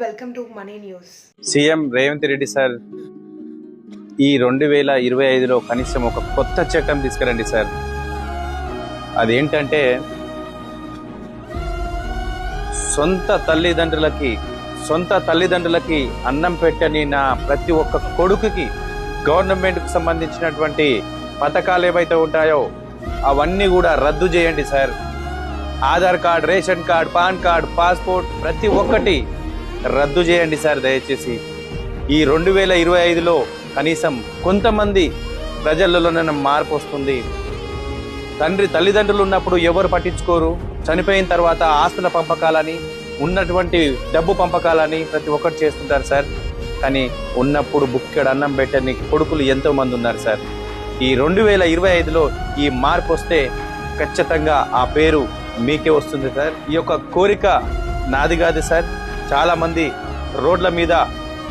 Welcome to money news CM Revanth Reddy sir ఈ రెండు వేల ఇరవై ఐదులో కనీసం ఒక కొత్త చట్టం తీసుకురండి సార్. అదేంటంటే సొంత తల్లిదండ్రులకి సొంత తల్లిదండ్రులకి అన్నం పెట్టని నా ప్రతి ఒక్క కొడుకుకి గవర్నమెంట్కి సంబంధించినటువంటి పథకాలు ఏవైతే ఉంటాయో అవన్నీ కూడా రద్దు చేయండి sir. Aadhaar card ration card pan card passport ప్రతి ఒక్కటి రద్దు చేయండి సార్ దయచేసి. ఈ రెండు వేల ఇరవై ఐదులో కనీసం కొంతమంది ప్రజలలోనైనా మార్పు వస్తుంది. తండ్రి తల్లిదండ్రులు ఉన్నప్పుడు ఎవరు పట్టించుకోరు? చనిపోయిన తర్వాత ఆస్తుల పంపకాలని ఉన్నటువంటి డబ్బు పంపకాలని ప్రతి ఒక్కటి చేస్తుంటారు సార్. కానీ ఉన్నప్పుడు బుక్కెడు అన్నం పెట్టని కొడుకులు ఎంతోమంది ఉన్నారు సార్. ఈ రెండు వేల ఇరవై ఐదులో ఈ మార్పు వస్తే ఖచ్చితంగా ఆ పేరు మీకే వస్తుంది సార్. ఈ యొక్క కోరిక నాది కాదు సార్. చాలా మంది రోడ్ల మీద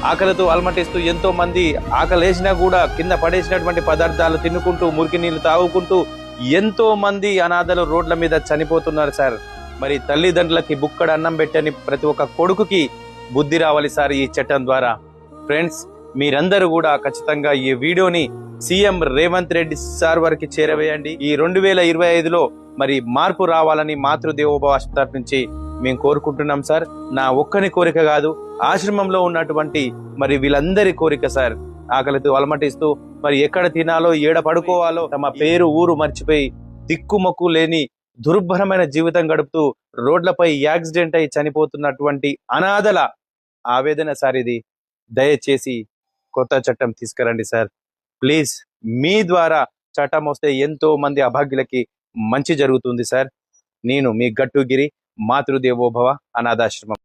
ఆకలితో అలమటిస్తూ ఎంతో మంది ఆకలేసినా కూడా కింద పడేసినటువంటి పదార్థాలు తినుకుంటూ మురికి నీళ్ళు తాగుకుంటూ ఎంతో మంది అనాథలు రోడ్ల మీద చనిపోతున్నారు సార్. మరి తల్లిదండ్రులకి బుక్కడ అన్నం పెట్టని ప్రతి ఒక్క కొడుకుకి బుద్ధి రావాలి సార్ ఈ చట్టం ద్వారా. ఫ్రెండ్స్ మీరందరూ కూడా ఖచ్చితంగా ఈ వీడియోని సీఎం రేవంత్ రెడ్డి సార్ వారికి చేరవేయండి. ఈ రెండు వేల ఇరవై ఐదులో మరి మార్పు రావాలని మాతృదేవోభవ నుంచి మేము కోరుకుంటున్నాం సార్. నా ఒక్కని కోరిక కాదు ఆశ్రమంలో ఉన్నటువంటి మరి వీళ్ళందరి కోరిక సార్. ఆకలితో అలమటిస్తూ మరి ఎక్కడ తినాలో ఏడ పడుకోవాలో తమ పేరు ఊరు మర్చిపోయి దిక్కుమొక్కు లేని దుర్భరమైన జీవితం గడుపుతూ రోడ్లపై యాక్సిడెంట్ అయి చనిపోతున్నటువంటి అనాథల ఆవేదన సార్ ఇది. దయచేసి కొత్త చట్టం తీసుకురండి సార్. ప్లీజ్ మీ ద్వారా చట్టం వస్తే ఎంతో మంది అభాగ్యులకి మంచి జరుగుతుంది సార్. నేను మీ గట్టుగిరి మాతృదేవోభవ అనాథాశ్రమం